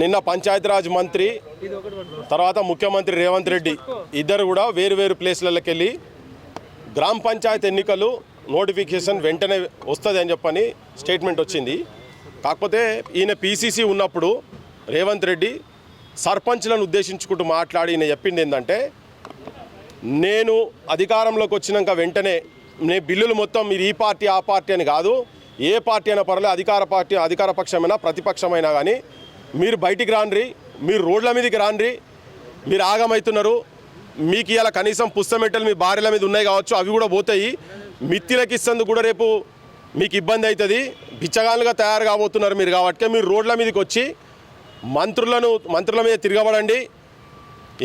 నిన్న పంచాయతీరాజ్ మంత్రి తర్వాత ముఖ్యమంత్రి రేవంత్ రెడ్డి ఇద్దరు కూడా వేరు వేరు ప్లేస్లకి వెళ్ళి గ్రామ పంచాయతీ ఎన్నికలు నోటిఫికేషన్ వెంటనే వస్తుంది అని చెప్పని స్టేట్మెంట్ వచ్చింది. కాకపోతే ఈయన పీసీసీ ఉన్నప్పుడు రేవంత్ రెడ్డి సర్పంచ్లను ఉద్దేశించుకుంటూ మాట్లాడి ఈయన చెప్పింది ఏంటంటే నేను అధికారంలోకి వచ్చినాక వెంటనే నేను బిల్లులు మొత్తం మీరు ఈ పార్టీ ఆ పార్టీ అని కాదు ఏ పార్టీ అయినా పర్లేదు అధికార పార్టీ అధికార పక్షమైనా ప్రతిపక్షమైనా కానీ మీరు బయటికి రాండ్రి మీరు రోడ్ల మీదకి రాండ్రి మీరు ఆగమవుతున్నారు మీకు ఇలా కనీసం పుస్తమెట్టలు మీ భార్యల మీద ఉన్నాయి కావచ్చు అవి కూడా పోతాయి. మిత్తిలకి ఇస్తుంది కూడా రేపు మీకు ఇబ్బంది అవుతుంది బిచ్చగాళ్ళుగా తయారు కాబోతున్నారు మీరు కాబట్టి మీరు రోడ్ల మీదకి వచ్చి మంత్రులను మంత్రుల మీద తిరగబడండి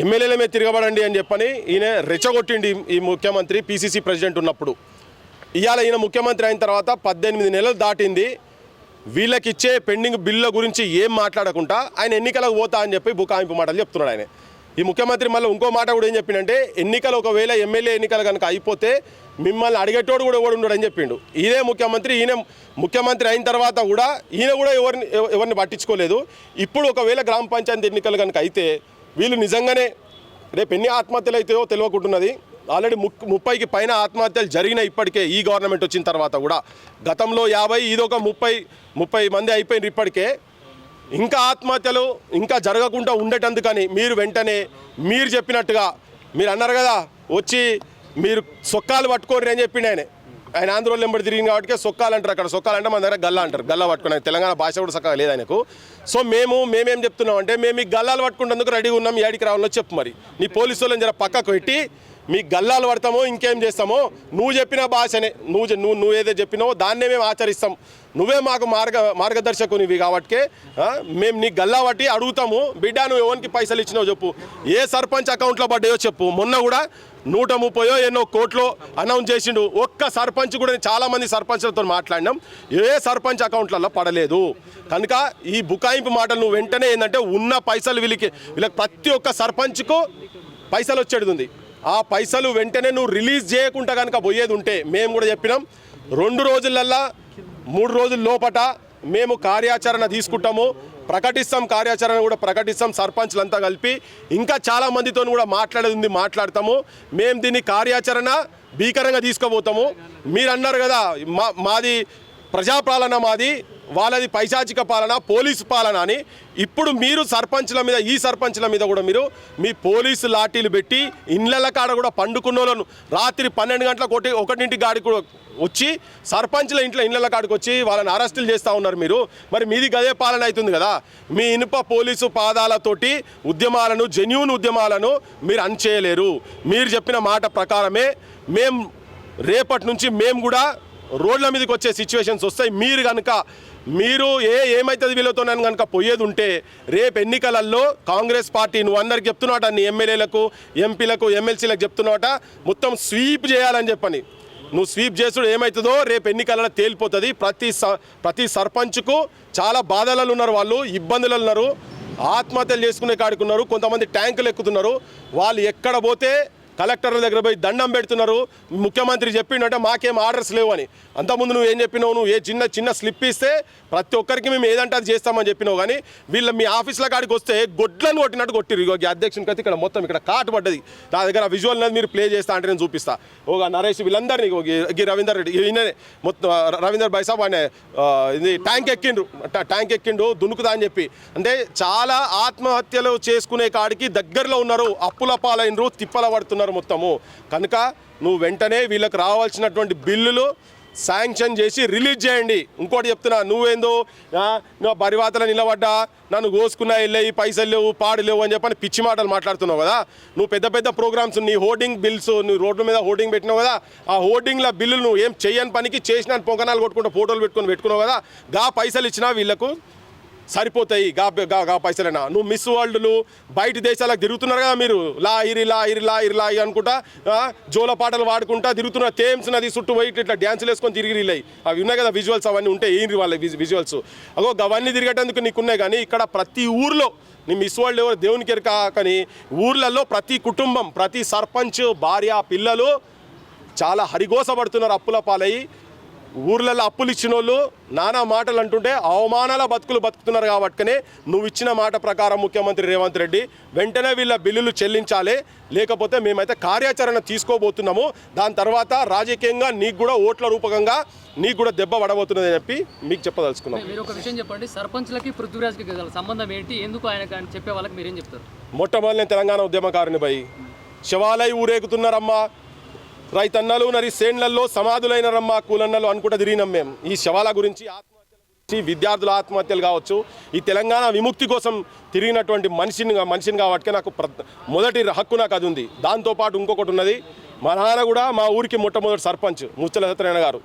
ఎమ్మెల్యేల మీద తిరగబడండి అని చెప్పని ఈయన రెచ్చగొట్టిండి ఈ ముఖ్యమంత్రి పీసీసీ ప్రెసిడెంట్ ఉన్నప్పుడు. ఇవాళ ఈయన ముఖ్యమంత్రి అయిన తర్వాత పద్దెనిమిది నెలలు దాటింది. వీళ్ళకి ఇచ్చే పెండింగ్ బిల్ల గురించి ఏం మాట్లాడకుండా ఆయన ఎన్నికలకు పోతా అని చెప్పి బుకాయింపు మాటలు చెప్తున్నాడు ఆయన. ఈ ముఖ్యమంత్రి మళ్ళీ ఇంకో మాట కూడా ఏం చెప్పిండంటే ఎన్నికలు ఒకవేళ ఎమ్మెల్యే ఎన్నికలు కనుక అయిపోతే మిమ్మల్ని అడిగేటోడు కూడా ఎవడు ఉండడు అని చెప్పిండు. ఇదే ముఖ్యమంత్రి ఈయన ముఖ్యమంత్రి అయిన తర్వాత కూడా ఈయన కూడా ఎవరిని ఎవ- ఎవరిని పట్టించుకోలేదు. ఇప్పుడు ఒకవేళ గ్రామ పంచాయతీ ఎన్నికలు కనుక అయితే వీళ్ళు నిజంగానే రేపు ఎన్ని ఆత్మహత్యలు అయితే తెలియకుంటున్నది. ఆల్రెడీ ము ముప్పైకి పైన ఆత్మహత్యలు జరిగినాయి ఇప్పటికే ఈ గవర్నమెంట్ వచ్చిన తర్వాత కూడా. గతంలో యాభై ఇది ఒక ముప్పై ముప్పై మంది అయిపోయినారు ఇప్పటికే. ఇంకా ఆత్మహత్యలు ఇంకా జరగకుండా ఉండేటందుకని మీరు వెంటనే మీరు చెప్పినట్టుగా మీరు అన్నారు కదా వచ్చి మీరు సొక్కాలు పట్టుకోరు అని చెప్పిండు ఆయన. ఆయన ఆంధ్రోళ్ళు ఎంబడి తిరిగింది కాబట్టి సొక్కాలు అంటారు అక్కడ. సొక్కాలు అంటే మన దగ్గర గల్లా అంటారు గల్లా పట్టుకున్నాయి తెలంగాణ భాష కూడా చక్కగా లేదు ఆయనకు. సో మేము మేమేం చెప్తున్నాం అంటే మేము ఈ గల్లాలు పట్టుకుంటేందుకు రెడీగా ఉన్నాం ఏడికి రావాలో చెప్పు మరి. నీ పోలీసు వాళ్ళని జర పక్కకు పెట్టి మీ గల్లాలు పడతామో ఇంకేం చేస్తామో నువ్వు చెప్పిన భాషనే. నువ్వు నువ్వు నువ్వు ఏదో చెప్పినావో దాన్నే మేము ఆచరిస్తాం. నువ్వే మాకు మార్గ మార్గదర్శకునివి కాబట్టి మేము నీ గల్లా పట్టి అడుగుతాము బిడ్డ నువ్వు ఎవరికి పైసలు ఇచ్చినావు చెప్పు. ఏ సర్పంచ్ అకౌంట్లో పడ్డాయో చెప్పు. మొన్న కూడా నూట ముప్పయో ఎన్నో కోట్లు అనౌన్స్ చేసిండు. ఒక్క సర్పంచ్ కూడా చాలామంది సర్పంచ్లతో మాట్లాడినాం. ఏ సర్పంచ్ అకౌంట్లలో పడలేదు. కనుక ఈ బుకాయింపు మాటలు నువ్వు వెంటనే ఏంటంటే ఉన్న పైసలు వీళ్ళకి వీళ్ళకి ప్రతి ఒక్క సర్పంచ్కు పైసలు వచ్చేది ఉంది. ఆ పైసలు వెంటనే నువ్వు రిలీజ్ చేయకుండా కనుక పోయేది ఉంటే మేము కూడా చెప్పినాం. రెండు రోజులల్లా మూడు రోజుల లోపట మేము కార్యాచరణ తీసుకుంటాము. ప్రకటిస్తాం కార్యాచరణ కూడా ప్రకటిస్తాం సర్పంచ్లంతా కలిపి. ఇంకా చాలా మందితో కూడా మాట్లాడేది మాట్లాడతాము. మేము దీన్ని కార్యాచరణ భీకరంగా తీసుకుపోతాము. మీరు అన్నారు కదా మా మాది ప్రజాపాలన మాది. వాళ్ళది పైశాచిక పాలన పోలీసు పాలన అని ఇప్పుడు మీరు సర్పంచ్ల మీద ఈ సర్పంచ్ల మీద కూడా మీరు మీ పోలీసు లాఠీలు పెట్టి ఇళ్ళ కాడ కూడా పండుకున్న వాళ్ళను రాత్రి పన్నెండు గంటల ఒకటి ఒకటింటి గాడికి కూడా వచ్చి సర్పంచ్ల ఇంట్లో ఇళ్ళ కాడికి వచ్చి వాళ్ళని అరెస్టులు చేస్తూ ఉన్నారు మీరు. మరి మీది గదే పాలన అవుతుంది కదా. మీ ఇనుప పోలీసు పాదాలతోటి ఉద్యమాలను జెన్యున్ ఉద్యమాలను మీరు అణచేయలేరు. మీరు చెప్పిన మాట ప్రకారమే మేము రేపటి నుంచి మేము కూడా రోడ్ల మీదకి వచ్చే సిచ్యువేషన్స్ వస్తాయి. మీరు కనుక మీరు ఏ ఏమైతుంది వీళ్ళతో కనుక పోయేది ఉంటే రేపు ఎన్నికలలో కాంగ్రెస్ పార్టీ నువ్వు అందరికి చెప్తున్నాట నీ ఎమ్మెల్యేలకు ఎంపీలకు ఎమ్మెల్సీలకు చెప్తున్నాట మొత్తం స్వీప్ చేయాలని చెప్పని. నువ్వు స్వీప్ చేసుడు ఏమవుతుందో రేపు ఎన్నికలలో తేలిపోతుంది. ప్రతి స- ప్రతి సర్పంచ్కు చాలా బాధలలో ఉన్నారు వాళ్ళు ఇబ్బందులలో ఉన్నారు ఆత్మహత్యలు చేసుకునే కాడికి ఉన్నారు కొంతమంది ట్యాంకులు ఎక్కుతున్నారు. వాళ్ళు ఎక్కడ పోతే కలెక్టర్ల దగ్గర పోయి దండం పెడుతున్నారు. ముఖ్యమంత్రి చెప్పిండంటే మాకేం ఆర్డర్స్ లేవు అని అంతకుముందు నువ్వు ఏం చెప్పినావు? నువ్వు ఏ చిన్న చిన్న స్లిప్ ఇస్తే ప్రతి ఒక్కరికి మేము ఏదంటే అది చేస్తామని చెప్పినావు. కానీ వీళ్ళ మీ ఆఫీస్ల కాడికి వస్తే గొడ్లను కొట్టినట్టు కొట్టిరు ఇగో అధ్యక్షునికి అయితే ఇక్కడ మొత్తం ఇక్కడ కాటు పడ్డది. నా దగ్గర విజువల్ అనేది మీరు ప్లే చేస్తా అంటే నేను చూపిస్తా. ఒక నరేష్ వీళ్ళందరినీ ఇగో రవీందర్ రెడ్డి ఈయననే మొత్తం రవీందర్ బైసాబ్ ఆయన ఇది ట్యాంక్ ఎక్కిండు ట్యాంక్ ఎక్కిండు దునుకుదా అని చెప్పి. అంటే చాలా ఆత్మహత్యలు చేసుకునే కాడికి దగ్గరలో ఉన్నారు. అప్పుల పాలైనరు తిప్పల పడుతున్నారు. మొత్తము. కనుక నువ్వు వెంటనే వీళ్ళకి రావాల్సినటువంటి బిల్లులు శాంక్షన్ చేసి రిలీజ్ చేయండి. ఇంకోటి చెప్తున్నా నువ్వేందో నువ్వు పరివాతల నిలబడ్డా నన్ను కోసుకున్నా వెళ్ళేవి పైసలు లేవు పాడు లేవు అని చెప్పని పిచ్చి మాటలు మాట్లాడుతున్నావు కదా. నువ్వు పెద్ద పెద్ద ప్రోగ్రామ్స్ నీ హోర్డింగ్ బిల్స్ నువ్వు రోడ్డు మీద హోర్డింగ్ పెట్టినావు కదా. ఆ హోర్డింగ్ల బిల్లులు నువ్వు ఏం చేయని పనికి చేసిన పొంగనాలు కొట్టుకుంటూ ఫోటోలు పెట్టుకొని పెట్టుకున్నావు కదా. గా పైసలు ఇచ్చినా వీళ్ళకు సరిపోతాయి గా గా పైసలైనా. నువ్వు మిస్ వరల్డ్లు బయట దేశాలకు తిరుగుతున్నారు కదా మీరు. లా ఇరి లా ఇరి లా ఇరి లా అనుకుంటా జోల పాటలు వాడుకుంటా తిరుగుతున్న తేమ్స్ నది చుట్టూ పోయి ఇట్లా డ్యాన్సులు వేసుకొని తిరిగి రిలై అవి ఉన్నాయి కదా విజువల్స్ అవన్నీ ఉంటాయి ఏంటి వాళ్ళ విజువల్స్ అగో అవన్నీ తిరిగేటందుకు నీకు ఉన్నాయి కానీ ఇక్కడ ప్రతి ఊర్లో నీ మిస్ వరల్డ్ ఎవరు? దేవునికి ఎరక కానీ ఊర్లలో ప్రతి కుటుంబం ప్రతి సర్పంచ్ భార్య పిల్లలు చాలా హరిగోసపడుతున్నారు అప్పుల పాలయ్యి ఊర్లలో అప్పులు ఇచ్చిన వాళ్ళు నానా మాటలు అంటుంటే అవమానాల బతుకులు బతుకుతున్నారు కాబట్టినే నువ్వు ఇచ్చిన మాట ప్రకారం ముఖ్యమంత్రి రేవంత్ రెడ్డి వెంటనే వీళ్ళ బిల్లులు చెల్లించాలి. లేకపోతే మేమైతే కార్యాచరణ తీసుకోబోతున్నాము. దాని తర్వాత రాజకీయంగా నీకు కూడా ఓట్ల రూపకంగా నీకు కూడా దెబ్బ పడబోతున్నది చెప్పి మీకు చెప్పదలుచుకున్నాం. మీరు ఒక విషయం చెప్పండి. సర్పంచ్లకి పృథ్వీరాజ్కి సంబంధం ఏంటి? ఎందుకు ఆయన చెప్పే వాళ్ళకి మీరేం చెప్తారు? మొట్టమొదటి నేను తెలంగాణ ఉద్యమకారుని పోయి శివాలయ ఊరేగుతున్నారమ్మా. రైతన్నలు నరి సేండ్లల్లో సమాధులైనరమ్మా కూలన్నలు అనుకుంటూ తిరిగినాం మేము ఈ శవాల గురించి ఆత్మహత్యల విద్యార్థుల ఆత్మహత్యలు కావచ్చు. ఈ తెలంగాణ విముక్తి కోసం తిరిగినటువంటి మనిషిని మనిషిని కాబట్టి నాకు ప్ర- మొదటి హక్కు నాకు అది ఉంది. దాంతోపాటు ఇంకొకటి ఉన్నది. మా నాన్న కూడా మా ఊరికి మొట్టమొదటి సర్పంచ్ ముచ్చల సత్యనారాయణ గారు.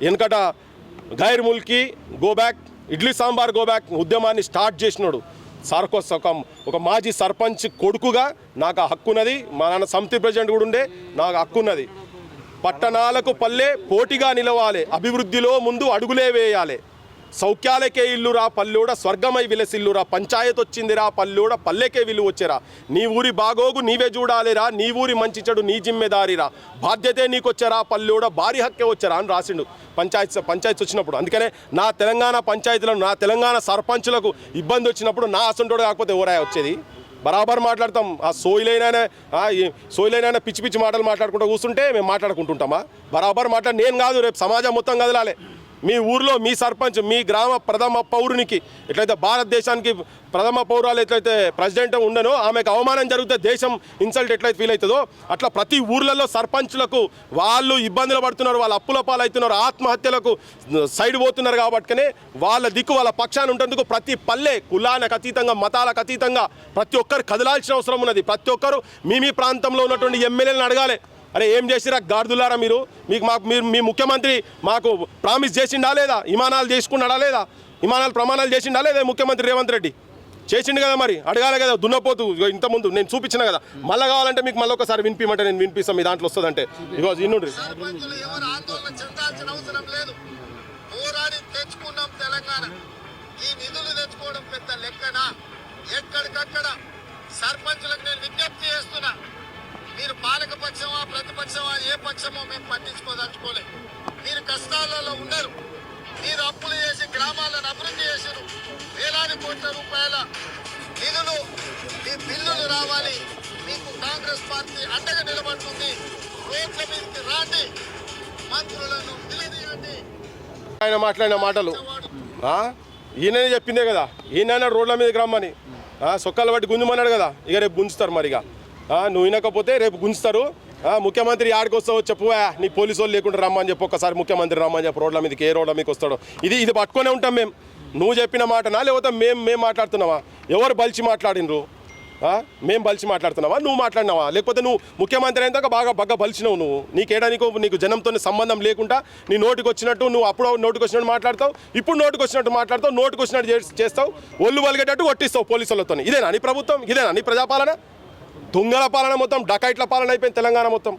వెనకట గైర్ ముల్కి go back idli sambar go back ఉద్యమాన్ని స్టార్ట్ చేసినాడు. సార్కోస్ ఒక ఒక మాజీ సర్పంచ్ కొడుకుగా నాకు ఆ హక్కు ఉన్నది. మా నాన్న సమితి ప్రెసిడెంట్ కూడా ఉండే నాకు హక్కు ఉన్నది. పట్టణాలకు పల్లె పోటీగా నిలవాలి. అభివృద్ధిలో ముందు అడుగులే వేయాలి. సౌఖ్యాలకే ఇల్లురా పల్లెూడ స్వర్గమై విలసిల్లురా పంచాయత్ వచ్చిందిరా పల్లెూడ పల్లెకే విలువ వచ్చేరా నీ ఊరి బాగోగు నీవే చూడాలిరా నీ ఊరి మంచి చెడు నీ జిమ్మెదారిరా బాధ్యతే నీకొచ్చారా పల్లెూడ భారీ హక్కే వచ్చారా అని రాసిండు. పంచాయత్ పంచాయత్ వచ్చినప్పుడు. అందుకనే నా తెలంగాణ పంచాయతీలను నా తెలంగాణ సర్పంచులకు ఇబ్బంది వచ్చినప్పుడు నా అసంటోడు కాకపోతే ఎవరాయ వచ్చేది? బరాబర్ మాట్లాడతాం. ఆ సోయిలైనా సోయిలైనా పిచ్చి పిచ్చి మాటలు మాట్లాడుకుంటూ కూర్చుంటే మేము మాట్లాడుకుంటుంటామా? బరాబర్ మాట్లాడి నేను కాదు రేపు సమాజం మొత్తం కదలాలి. మీ ఊర్లో మీ సర్పంచ్ మీ గ్రామ ప్రథమ పౌరునికి ఎట్లయితే భారతదేశానికి ప్రథమ పౌరాలు ఎట్లయితే ప్రెసిడెంట్ ఉండనో ఆమెకు అవమానం జరిగితే దేశం ఇన్సల్ట్ ఎట్లయితే ఫీల్ అవుతుందో అట్లా ప్రతి ఊర్లలో సర్పంచ్లకు వాళ్ళు ఇబ్బందులు పడుతున్నారు వాళ్ళ అప్పుల పాలవుతున్నారు ఆత్మహత్యలకు సైడ్ పోతున్నారు కాబట్టినే వాళ్ళ దిక్కు వాళ్ళ పక్షాన్ని ఉంటేందుకు ప్రతి పల్లె కులానికి అతీతంగా మతాలకు అతీతంగా ప్రతి ఒక్కరు కదలాల్సిన అవసరం ఉన్నది. ప్రతి ఒక్కరు మీ మీ ప్రాంతంలో ఉన్నటువంటి ఎమ్మెల్యేలను అడగాలి. అరే ఏం చేసిరా గార్దులారా మీరు? మీకు మాకు మీరు మీ ముఖ్యమంత్రి మాకు ప్రామిస్ చేసిండా లేదా? విమానాలు చేసుకున్నాడా లేదా? విమానాలు ప్రమాణాలు చేసిండా లేదా ముఖ్యమంత్రి రేవంత్ రెడ్డి? చేసిండు కదా మరి అడగాలి కదా దున్నపోతు. ఇగో ఇంతకుముందు నేను చూపించిన కదా. మళ్ళీ కావాలంటే మీకు మళ్ళీ ఒకసారి వినిపించమంటే నేను వినిపిస్తాను మీ దాంట్లో వస్తుందంటే. బికాజ్ ఇన్నుండ్రి ఈ నిధులు తెచ్చుకోవడం పెద్ద ఎక్కడికక్కడ సర్పంచులకు నేను విజ్ఞప్తి చేస్తున్నా. మీరు పాలక పక్షమా ప్రతిపక్షమా ఏ పక్షమో మేము పట్టించుకోదలుచుకోలేదు. మీరు కష్టాలలో ఉండరు. మీరు అప్పులు చేసి గ్రామాలను అభివృద్ధి చేసారు వేలాది కోట్ల రూపాయల నిధులు మీ బిల్లులు రావాలి. మీకు కాంగ్రెస్ పార్టీ అండగా నిలబడుతుంది. రోడ్ల మీదకి రాండి. మంత్రులను నిలదీయండి. ఆయన మాట్లాడిన మాటలు. ఈయననే చెప్పిందే కదా. ఈయన రోడ్ల మీదకి రమ్మని. సొక్కలు పట్టి బట్టి గుంజమన్నాడు కదా. ఇక రేపు గుంజుతారు మరి ఇక నువ్వు వినకపోతే రేపు గుంజుతారు. ముఖ్యమంత్రి ఆడికి వస్తావు చెప్పువా నీ పోలీసు వాళ్ళు లేకుండా రమ్మని చెప్పి ఒక్కసారి ముఖ్యమంత్రి రమ్మని చెప్పి రోడ్ల మీదకి ఏ రోడ్ల మీకు వస్తాడో. ఇది ఇది పట్టుకొనే ఉంటాం మేము నువ్వు చెప్పిన మాటనా లేకపోతే మేము మేము మాట్లాడుతున్నావా ఎవరు బలిచి మాట్లాడినరు? మేము బలిచి మాట్లాడుతున్నావా నువ్వు మాట్లాడినావా? లేకపోతే నువ్వు ముఖ్యమంత్రి అయినాక బాగా బాగా బలిచినావు నువ్వు. నీకేడా నీకు నీకు జనంతో సంబంధం లేకుండా నీ నోటికి వచ్చినట్టు నువ్వు అప్పుడు నోటికి వచ్చినట్టు మాట్లాడతావు ఇప్పుడు నోటికి వచ్చినట్టు మాట్లాడతావు నోటికి వచ్చినట్టు చేస్తావు. ఒళ్ళు వలిగేటట్టు కొట్టిస్తావు పోలీసులతో ఇదేనా నీ ప్రభుత్వం? ఇదేనా నీ ప్రజాపాలన? దొంగల పాలన మొత్తం డకైట్ల పాలన అయిపోయింది తెలంగాణ మొత్తం?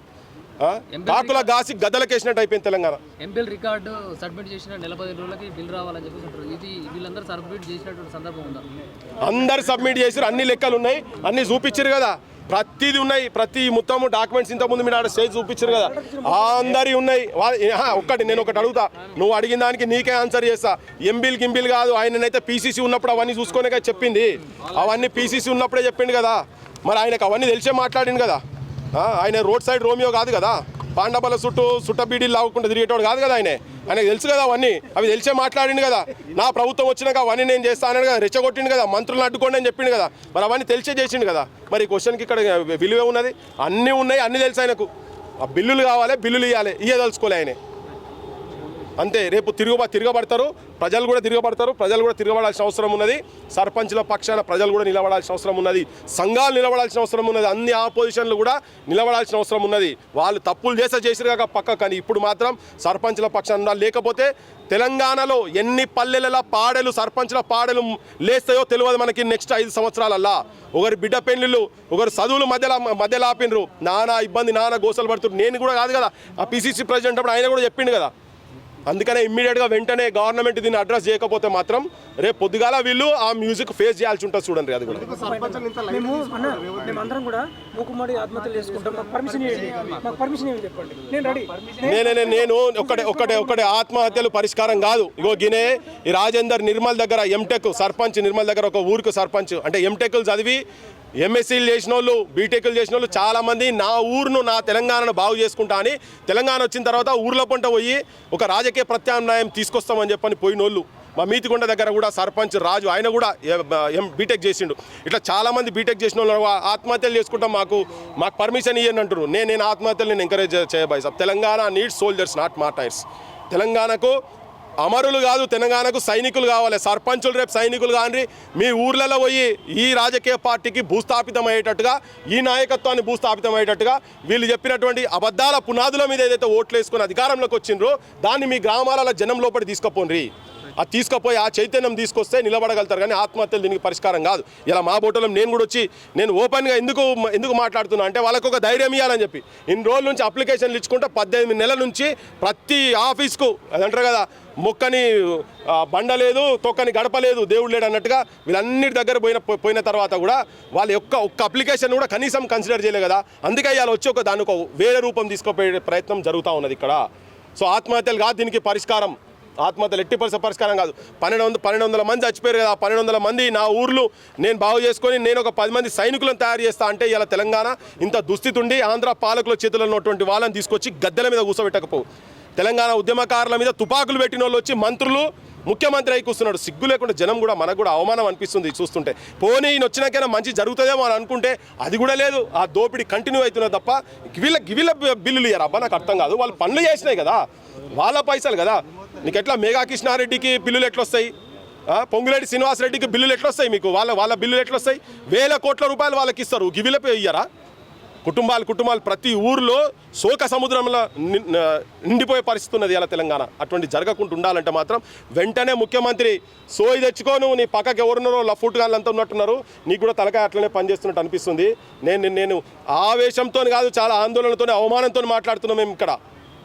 కాకుల గాసి గద్దలకేసినట్టు అయిపోయింది తెలంగాణ. ఎంబిల్ రికార్డు సబ్మిట్ చేసిన నెల పదిహేను రోజులకి బిల్ రావాలని చెప్పేసి అంటారు ఇది వీళ్ళందరూ సబ్మిట్ చేసినటువంటి సందర్భం ఉందా? అందరు సబ్మిట్ చేసారు అన్ని లెక్కలు ఉన్నాయి అన్ని చూపించారు కదా. ప్రతిది ఉన్నాయి ప్రతి మొత్తం డాక్యుమెంట్స్ ఇంతకుముందు మీరు ఆడ స్టేజ్ చూపించారు కదా. అందరి ఉన్నాయి. ఒక్కటి నేను ఒకటి అడుగుతా. నువ్వు అడిగిన దానికి నీకే ఆన్సర్ చేస్తా. ఎంబిల్ గింబిల్ కాదు ఆయననైతే పీసీసీ ఉన్నప్పుడు అవన్నీ చూసుకునే చెప్పింది. అవన్నీ పీసీసీ ఉన్నప్పుడే చెప్పిండు కదా. మరి ఆయనకు అవన్నీ తెలిసే మాట్లాడిండు కదా. ఆయన రోడ్ సైడ్ రోమియో కాదు కదా. పాండబల చుట్టూ సుట్టబీడీలు లాగకుండా తిరిగేటోడు కాదు కదా ఆయన. ఆయనకు తెలుసు కదా అవన్నీ. అవి తెలిసే మాట్లాడిండు కదా. నా ప్రభుత్వం వచ్చినాక అవన్నీ నేను చేస్తానని కదా. రెచ్చగొట్టిండు కదా. మంత్రులను అడ్డుకోండి అని చెప్పిండు కదా. మరి అవన్నీ తెలిసే చేసిండు కదా. మరి ఈ క్వశ్చన్కి ఇక్కడ విలువ ఉన్నది? అన్నీ ఉన్నాయి అన్నీ తెలుసు ఆయనకు. ఆ బిల్లులు కావాలి బిల్లులు ఇవ్వాలి ఇయ్యదలుచుకోలే ఆయనే. అంతే రేపు తిరుగు తిరగబడతారు. ప్రజలు కూడా తిరగబడతారు. ప్రజలు కూడా తిరగబడాల్సిన అవసరం ఉన్నది. సర్పంచ్ల పక్షాన ప్రజలు కూడా నిలబడాల్సిన అవసరం ఉన్నది. సంఘాలు నిలబడాల్సిన అవసరం ఉన్నది. అన్ని ఆపోజిషన్లు కూడా నిలబడాల్సిన అవసరం ఉన్నది. వాళ్ళు తప్పులు చేసే చేసిరు కాక పక్క కానీ ఇప్పుడు మాత్రం సర్పంచ్ల పక్షాన లేకపోతే తెలంగాణలో ఎన్ని పల్లెల పాడెలు సర్పంచ్ల పాడెలు లేస్తాయో తెలియదు మనకి నెక్స్ట్ ఐదు సంవత్సరాలల్లా. ఒకరి బిడ్డ పెళ్ళిళ్ళు ఒకరు చదువులు మధ్యలో మధ్యలో ఆపినరు నానా ఇబ్బంది నానా గోసలు పడుతున్నారు నేను కూడా కాదు కదా. ఆ పిసిసి ప్రెసిడెంట్ అప్పుడు ఆయన కూడా చెప్పిండు కదా. అందుకనే ఇమ్మీడియట్గా వెంటనే గవర్నమెంట్ దీన్ని అడ్రస్ చేయకపోతే మాత్రం రేపు పొద్దుగాల వీళ్ళు ఆ మ్యూజిక్ ఫేస్ చేయాల్సి ఉంటుంది చూడండి అది కూడా. నేనే నేను ఒకటే ఒకటే ఒకటే ఆత్మహత్యలు పరిష్కారం కాదు. ఇగో గినే ఈ రాజేందర్ నిర్మల్ దగ్గర ఎంటెక్ సర్పంచ్ నిర్మల్ దగ్గర ఒక ఊరికి సర్పంచ్. అంటే ఎంటెక్లు చదివి ఎంఎస్సీలు చేసిన వాళ్ళు బీటెక్లు చేసిన వాళ్ళు చాలామంది నా ఊరును నా తెలంగాణను బాగు చేసుకుంటా అని తెలంగాణ వచ్చిన తర్వాత ఊర్లో పంట పోయి ఒక రాజకీయ ప్రత్యామ్నాయం తీసుకొస్తామని చెప్పని పోయిన వాళ్ళు మా మీతికొండ దగ్గర కూడా సర్పంచ్ రాజు ఆయన కూడా ఎం బీటెక్ చేసిండు. ఇట్లా చాలామంది బీటెక్ చేసిన వాళ్ళు ఆత్మహత్యలు చేసుకుంటాం మాకు మాకు పర్మిషన్ ఇవ్వని అంటారు నేను నేను ఆత్మహత్యలు నేను encourage చేయబాయి sir Telangana needs soldiers not martyrs తెలంగాణకు అమరులు కాదు తెలంగాణకు సైనికులు కావాలి. సర్పంచులు రేపు సైనికులు కానీ మీ ఊర్లలో పోయి ఈ రాజకీయ పార్టీకి భూస్థాపితం అయ్యేటట్టుగా ఈ నాయకత్వాన్ని భూస్థాపితం అయ్యేటట్టుగా వీళ్ళు చెప్పినటువంటి అబద్ధాల పునాదుల మీద ఏదైతే ఓట్లు వేసుకుని అధికారంలోకి వచ్చిండ్రో దాన్ని మీ గ్రామాలలో జనం లోపలి తీసుకుపోండి అది తీసుకుపోయి ఆ చైతన్యం తీసుకొస్తే నిలబడగలుగుతారు కానీ ఆత్మహత్యలు దీనికి పరిష్కారం కాదు. ఇలా మా బోటలో నేను కూడా వచ్చి నేను ఓపెన్గా ఎందుకు ఎందుకు మాట్లాడుతున్నా అంటే వాళ్ళకు ఒక ధైర్యం ఇవ్వాలని చెప్పి. ఇన్ని రోజుల నుంచి అప్లికేషన్లు ఇచ్చుకుంటే పద్దెనిమిది నెలల నుంచి ప్రతి ఆఫీస్కు అదంటారు కదా మొక్కని బండ లేదు తొక్కని గడప లేదు దేవుడు లేడు అన్నట్టుగా వీళ్ళన్నిటి దగ్గర పోయిన పో- పోయిన తర్వాత కూడా వాళ్ళ యొక్క ఒక్క అప్లికేషన్ కూడా కనీసం కన్సిడర్ చేయలేదు కదా. అందుకే ఇవాళ వచ్చి ఒక దానికి వేరే రూపం తీసుకుపోయే ప్రయత్నం జరుగుతూ ఉన్నది ఇక్కడ. సో ఆత్మహత్యలు కాదు దీనికి పరిష్కారం. ఆత్మహత్యలు ఎట్టి పరిస్థితి పరిష్కారం కాదు. పన్నెండు వందల పన్నెండు వందల మంది చచ్చిపోయారు కదా ఆ పన్నెండు వందల మంది నా ఊర్లు నేను బాగు చేసుకొని నేను ఒక పది మంది సైనికులను తయారు చేస్తా అంటే ఇలా తెలంగాణ ఇంత దుస్థితి ఉండి ఆంధ్ర పాలకుల చేతుల్లో ఉన్నటువంటి వాళ్ళని తీసుకొచ్చి గద్దెల మీద కూర్చోబెట్టకపోవు తెలంగాణ ఉద్యమకారుల మీద తుపాకులు పెట్టిన వాళ్ళు వచ్చి మంత్రులు ముఖ్యమంత్రి అయి కూర్చున్నాడు. సిగ్గు లేకుండా జనం కూడా మనకు కూడా అవమానం అనిపిస్తుంది చూస్తుంటే. పోనీ ఈయన వచ్చినాకైనా మంచి జరుగుతుందేమో అని అనుకుంటే అది కూడా లేదు. ఆ దోపిడీ కంటిన్యూ అవుతున్నా తప్ప గివిల గివిల బిల్లులు ఇయ్యారు? అబ్బా నాకు అర్థం కాదు. వాళ్ళు పనులు చేసినాయి కదా. వాళ్ళ పైసలు కదా. నీకు ఎట్లా మేఘా కృష్ణారెడ్డికి బిల్లులు ఎట్లా వస్తాయి పొంగులేటి శ్రీనివాసరెడ్డికి బిల్లులు ఎట్లొస్తాయి మీకు? వాళ్ళ వాళ్ళ బిల్లులు ఎట్లా వస్తాయి వేల కోట్ల రూపాయలు వాళ్ళకి ఇస్తారు. గివిలపై ఇయ్యారా? కుటుంబాలు కుటుంబాలు ప్రతి ఊర్లో శోక సముద్రంలో నిండిపోయే పరిస్థితి ఉన్నది ఇలా తెలంగాణ. అటువంటి జరగకుండా ఉండాలంటే మాత్రం వెంటనే ముఖ్యమంత్రి సోయి తెచ్చుకోను నీ పక్కకి ఎవరున్నారో లఫుట్ గాళ్ళంతా ఉన్నట్టున్నారు. నీకు కూడా తలకాయ అట్లనే పనిచేస్తున్నట్టు అనిపిస్తుంది. నేను నేను ఆవేశంతో కాదు చాలా ఆందోళనతో అవమానంతో మాట్లాడుతున్నాం మేము ఇక్కడ.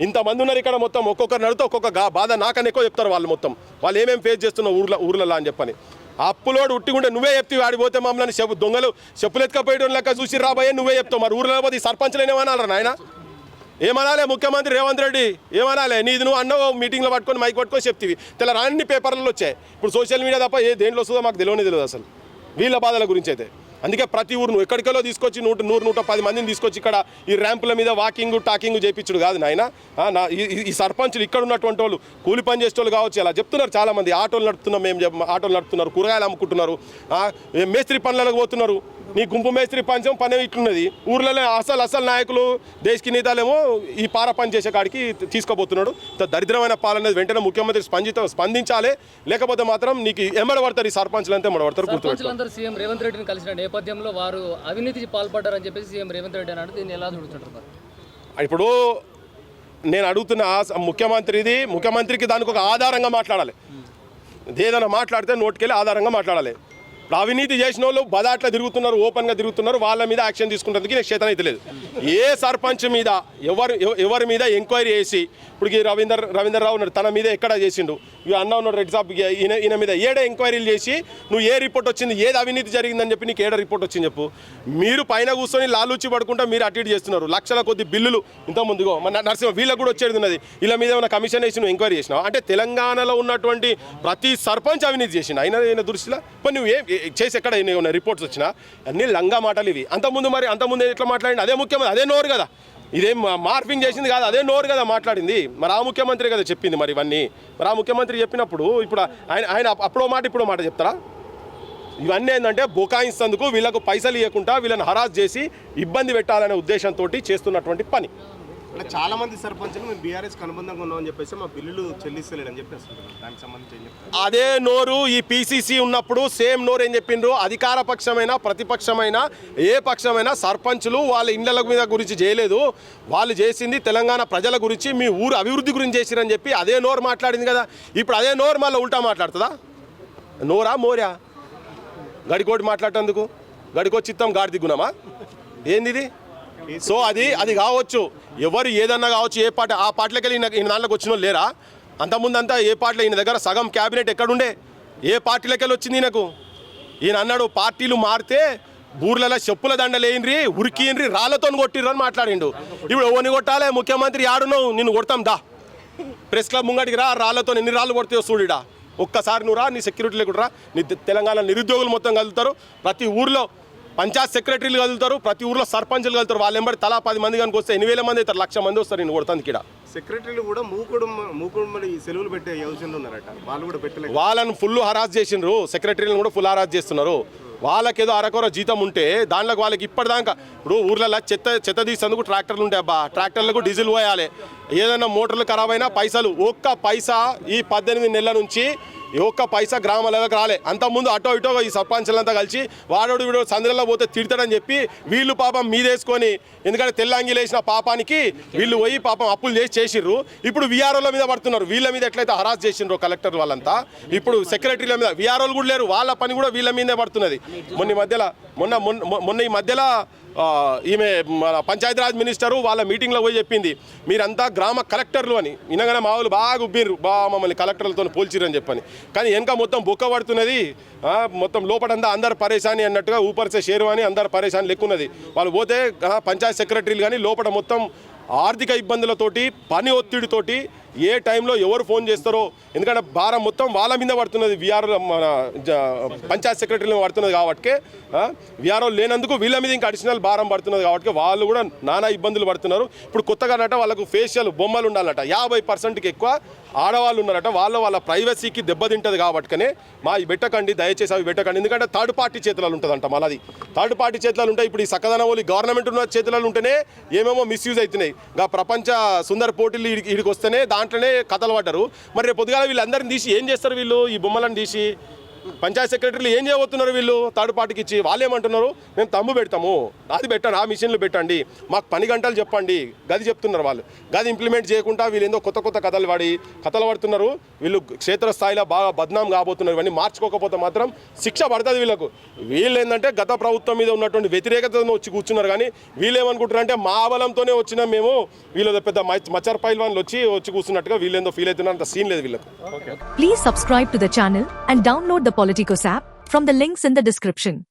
ఇంతమంది ఉన్నారు ఇక్కడ మొత్తం ఒక్కొక్కరు నడితే ఒక్కొక్క బాధ నాకన్నా ఎక్కువ చెప్తారు వాళ్ళు మొత్తం. వాళ్ళు ఏమేమి ఫేస్ చేస్తున్న ఊర్ల ఊర్లలో అని చెప్పని. అప్పులోడు ఉట్టిగుండే నువ్వే చెప్తే ఆడిపోతే మమ్మల్ని చెప్పు. దొంగలు చెప్పులు ఎత్తుకపోయడం లెక్క చూసి రాబోయే నువ్వే చెప్తావు. మరి ఊర్లో పోతే ఈ నాయన? ఏమనాలే ముఖ్యమంత్రి రేవంత్ రెడ్డి? ఏమనాలే? నీది నువ్వు అన్నో మీటింగ్లో పట్టుకొని మైక్ పట్టుకొని చెప్తివి. తెల్ల అన్ని పేపర్లలో వచ్చాయి. ఇప్పుడు సోషల్ మీడియా తప్ప ఏ దేంట్లో వస్తుందో మాకు తెలియని తెలియదు అసలు. వీళ్ళ బాధల గురించి అయితే. అందుకే ప్రతి ఊరు నువ్వు ఎక్కడికెళ్ళో తీసుకొచ్చి నూట నూరు నూట పది మందిని తీసుకొచ్చి ఇక్కడ ఈ ర్యాంపుల మీద వాకింగ్ టాకింగ్ చేయించుడు కాదు నాయన. నా ఈ- ఈ- సర్పంచులు ఇక్కడ ఉన్నటువంటి వాళ్ళు కూలి పని చేసేవాళ్ళు కావచ్చు ఇలా చెప్తున్నారు చాలామంది. ఆటోలు నడుపుతున్నాం మేము ఆటోలు నడుపుతున్నారు కూరగాయలు అమ్ముకుంటున్నారు. మేస్త్రి పనులకు పోతున్నారు. నీ గుంపు మేస్త్రి పంచం పని ఇట్లున్నది. ఊర్లలో అసలు అసలు నాయకులు దేశకి నేతలేమో ఈ పార పని చేసే కాడికి తీసుకోబోతున్నాడు దరిద్రమైన పాలన వెంటనే ముఖ్యమంత్రి స్పందిత స్పందించాలి. లేకపోతే మాత్రం నీకు ఎమ్మడబడతారు ఈ సర్పంచ్లు అంతా ఎమ్మడబడతారు గుర్తుపెట్టుకో. నేపథ్యంలో వారు అవినీతికి పాల్పడ్డారని చెప్పేసి సీఎం రేవంత్ రెడ్డి అన్నాడు. దీన్ని ఎలా చూడుతుంటారు? ఇప్పుడు నేను అడుగుతున్న ఆ ముఖ్యమంత్రిది ముఖ్యమంత్రికి దానికి ఒక ఆధారంగా మాట్లాడాలి. ఏదైనా మాట్లాడితే నోటికెళ్ళి ఆధారంగా మాట్లాడాలి. అవినీతి చేసిన వాళ్ళు బదాట్లా తిరుగుతున్నారు ఓపెన్గా తిరుగుతున్నారు వాళ్ళ మీద యాక్షన్ తీసుకుంటందుకు నాకు చేతన అయితే లేదు. ఏ సర్పంచ్ మీద ఎవరు ఎవరి మీద ఎంక్వైరీ చేసి ఇప్పుడు రవీందర్ రవీందర్ రావు ఉన్నాడు తన మీద ఎక్కడ చేసిండు? ఇవి అన్న ఉన్నాడు రెడ్ సాబ్ ఈయన ఈయన మీద ఏడే ఎంక్వైరీలు చేసి నువ్వు ఏ రిపోర్ట్ వచ్చింది ఏది అవినీతి జరిగిందని చెప్పి నీకు ఏడ రిపోర్ట్ వచ్చింది చెప్పు? మీరు పైన కూర్చొని లాలూచి పడుకుంటా మీరు అటు ఇటు చేస్తున్నారు. లక్షల కొద్ది బిల్లులు ఇంత ముందుగా మన నరసింహ వీళ్ళకు కూడా వచ్చేది ఉన్నది. వీళ్ళ మీద ఏమైనా కమిషన్ వేసి నువ్వు ఎంక్వైరీ చేసినావు? అంటే తెలంగాణలో ఉన్నటువంటి ప్రతి సర్పంచ్ అవినీతి చేసిండు. అయినా దృష్టిలో? నువ్వు ఏం ఏ- చేసి ఎక్కడ ఉన్న రిపోర్ట్స్ వచ్చినా అన్ని లంగా మాటలు ఇవి. అంతకుముందు మరి అంతకుముందు ఎట్లా మాట్లాడింది అదే ముఖ్యమంత్రి అదే నోరు కదా. ఇదేం మార్పింగ్ చేసింది కాదు అదే నోరు కదా మాట్లాడింది. మరి ఆ ముఖ్యమంత్రి కదా చెప్పింది మరి ఇవన్నీ. మరి ఆ ముఖ్యమంత్రి చెప్పినప్పుడు ఇప్పుడు ఆయన ఆయన అప్పుడో మాట ఇప్పుడో మాట చెప్తారా? ఇవన్నీ ఏంటంటే బుకాయిస్తందుకు వీళ్ళకు పైసలు ఇవ్వకుండా వీళ్ళని హరాస్ చేసి ఇబ్బంది పెట్టాలనే ఉద్దేశంతో చేస్తున్నటువంటి పని. అంటే చాలా మంది సర్పంచ్లు మేము బీఆర్ఎస్ అనుబంధంగా ఉన్నామని చెప్పేసి మా బిల్లులు చెల్లిస్తలేడని చెప్పి దానికి సంబంధించి ఏం చెప్తారు? అదే నోరు ఈ పీసీసీ ఉన్నప్పుడు సేమ్ నోరు ఏం చెప్పిండ్రు? అధికార పక్షమైన ప్రతిపక్షమైన ఏ పక్షమైనా సర్పంచ్లు వాళ్ళ ఇండ్ల మీద గురించి చేయలేదు. వాళ్ళు చేసింది తెలంగాణ ప్రజల గురించి మీ ఊరు అభివృద్ధి గురించి చేసిరని చెప్పి అదే నోరు మాట్లాడింది కదా. ఇప్పుడు అదే నోరు మళ్ళీ ఉల్టా మాట్లాడుతుందా? నోరా మోరా? గడికోటి మాట్లాడటందుకు? గడికో చిత్తం గాడి దిగునమా ఏంది సో అది అది కావచ్చు. ఎవరు ఏదన్నా కావచ్చు ఏ పాట ఆ పాటలకి వెళ్ళి ఈయన- దాంట్లోకి వచ్చిన లేరా? అంతకుముందు అంతా ఏ పార్టీలో ఈయన దగ్గర సగం క్యాబినెట్ ఎక్కడుండే? ఏ పార్టీలకి వెళ్ళి వచ్చింది ఈయనకు? ఈయన అన్నాడు పార్టీలు మారితే బూర్లలో చెప్పుల దండలేయండ్రి ఉరికిండ్రి రాళ్ళతో కొట్టిర్రు అని మాట్లాడిండు. ఇప్పుడు ఎవరిని కొట్టాలే? ముఖ్యమంత్రి ఆడున్నావు నిన్ను కొడతాం దా. ప్రెస్ క్లబ్ ముంగడికి రా రాళ్ళతో ఎన్ని రాళ్ళు కొడితే చూడిడా ఒక్కసారి నువ్వు రా నీ సెక్యూరిటీ లేకుండా రా. నీ తెలంగాణ నిరుద్యోగులు మొత్తం కలుగుతారు ప్రతి ఊర్లో పంచాయత్ సెక్రటరీలు కలుగుతారు ప్రతి ఊర్లో సర్పంచులు కలుగుతారు వాళ్ళు ఎంబడి తలా పది మంది కనుక వస్తే ఎన్ని వేల మంది అవుతారు? లక్ష మంది వస్తారు నేను కొడతాను ఇక్కడ. సెక్రటరీలు కూడా మూకుడు మూకుడు సెలవులు పెట్టే యోచనలు ఉన్నారట. వాళ్ళు కూడా పెట్టలేదు వాళ్ళని ఫుల్ హరాస్ చేసిండ్రు. సెక్రటరీలను కూడా ఫుల్ హరాస్ చేస్తున్నారు. వాళ్ళకేదో అరకొర జీతం ఉంటే దాంట్లోకి వాళ్ళకి ఇప్పటిదాకా ఇప్పుడు ఊర్లలో చెత్త చెత్త తీసేందుకు ట్రాక్టర్లు ఉంటాయి అబ్బా ట్రాక్టర్లకు డీజిల్ పోయాలి. ఏదైనా మోటార్లు ఖరాబ్ అయినా పైసలు ఒక్క పైసా ఈ పద్దెనిమిది నెలల నుంచి ఒక్క పైసా గ్రామాలకు రాలే. అంతకుముందు అటో ఇటో ఈ సర్పంచ్లంతా కలిసి వాడోడు వీడు సందులలో పోతే తిడతాడని చెప్పి వీళ్ళు పాపం మీదేసుకొని ఎందుకంటే తెల్లంగి లేచిన పాపానికి వీళ్ళు పోయి పాపం అప్పులు చేసి చేసిర్రు. ఇప్పుడు విఆర్ఓల మీద పడుతున్నారు. వీళ్ళ మీద ఎట్లయితే హరాస్ చేసిండ్రు కలెక్టర్ వాళ్ళంతా. ఇప్పుడు సెక్రటరీల మీద విఆర్ఓలు కూడా లేరు. వాళ్ళ పని కూడా వీళ్ళ మీదే పడుతున్నది. మొన్న మధ్యలో మొన్న మొన్న మొన్న ఈ మధ్యలో ఈమె మన పంచాయతీరాజ్ మినిస్టరు వాళ్ళ మీటింగ్లో పోయి చెప్పింది మీరంతా గ్రామ కలెక్టర్లు అని. వినగానే మా వాళ్ళు బాగా ఉబ్బిర్రు బా మమ్మల్ని కలెక్టర్లతో పోల్చిరని చెప్పని. కానీ వెనక మొత్తం బొక్క పడుతున్నది మొత్తం లోపడంతా అందరు పరేశాని అన్నట్టుగా ఊపరిసే షేరు అని అందరు పరేశాని లెక్కున్నది. వాళ్ళు పోతే పంచాయత్ సెక్రటరీలు కానీ లోపల మొత్తం ఆర్థిక ఇబ్బందులతోటి పని ఒత్తిడితోటి ఏ టైంలో ఎవరు ఫోన్ చేస్తారో ఎందుకంటే భారం మొత్తం వాళ్ళ మీద పడుతున్నది విఆర్ మన పంచాయత్ సెక్రటరీల పడుతున్నది కాబట్టి విఆర్ఓ లేనందుకు వీళ్ళ మీద ఇంకా అడిషనల్ భారం పడుతున్నది కాబట్టి వాళ్ళు కూడా నానా ఇబ్బందులు పడుతున్నారు. ఇప్పుడు కొత్తగా వాళ్ళకు ఫేషియల్ బొమ్మలు ఉండాలట యాభై పర్సెంట్కి ఎక్కువ ఆడవాళ్ళు ఉన్నారట వాళ్ళ వాళ్ళ ప్రైవసీకి దెబ్బతింటది కాబట్టికనే మా ఈ పెట్టకండి దయచేసి అవి పెట్టకండి. ఎందుకంటే థర్డ్ పార్టీ చేతులలో ఉంటుందంట మళ్ళీ థర్డ్ పార్టీ చేతులలో ఉంటాయి ఇప్పుడు ఈ సక్కదన వాళ్ళు గవర్నమెంట్ ఉన్న చేతులలో ఉంటేనే ఏమేమో మిస్యూజ్ అవుతున్నాయి. ఇంకా ప్రపంచ సుందర పోటీలు ఇడికి వస్తేనే దాంట్లోనే కథలు పడ్డారు. మరి రేపు పొద్దుగాల వీళ్ళందరిని తీసి ఏం చేస్తారు వీళ్ళు? ఈ బొమ్మలను తీసి? పంచాయత్ సెక్రటరీలు ఏం చేయబోతున్నారు వీళ్ళు? థర్డ్ పార్టీకి ఇచ్చి వాళ్ళు ఏమంటున్నారు మేము తమ్ము పెడతాము. అది పెట్టండి ఆ మిషన్లు పెట్టండి. మాకు పని గంటలు చెప్పండి. గది చెప్తున్నారు వాళ్ళు. గది ఇంప్లిమెంట్ చేయకుండా వీళ్ళు ఏందో కొత్త కొత్త కథలు పడి కథలు పడుతున్నారు. వీళ్ళు క్షేత్రస్థాయిలో బాగా బద్నాం కాబోతున్నారు. ఇవన్నీ మార్చుకోకపోతే మాత్రం శిక్ష పడుతుంది వీళ్ళకు. వీళ్ళు ఏంటంటే గత ప్రభుత్వం మీద ఉన్నటువంటి వ్యతిరేకతను వచ్చి కూర్చున్నారు. కానీ వీళ్ళు ఏమనుకుంటున్నారు అంటే మా బలంతోనే వచ్చినాం మేము. వీళ్ళు పెద్ద మచ్చర్ పైల్వాన్లు వచ్చి వచ్చి కూర్చున్నట్టుగా వీళ్ళేందో ఫీల్ అవుతున్నారు. అంత సీన్ లేదు వీళ్ళకు. Please subscribe to the channel and download the Politicos app from the links in the description.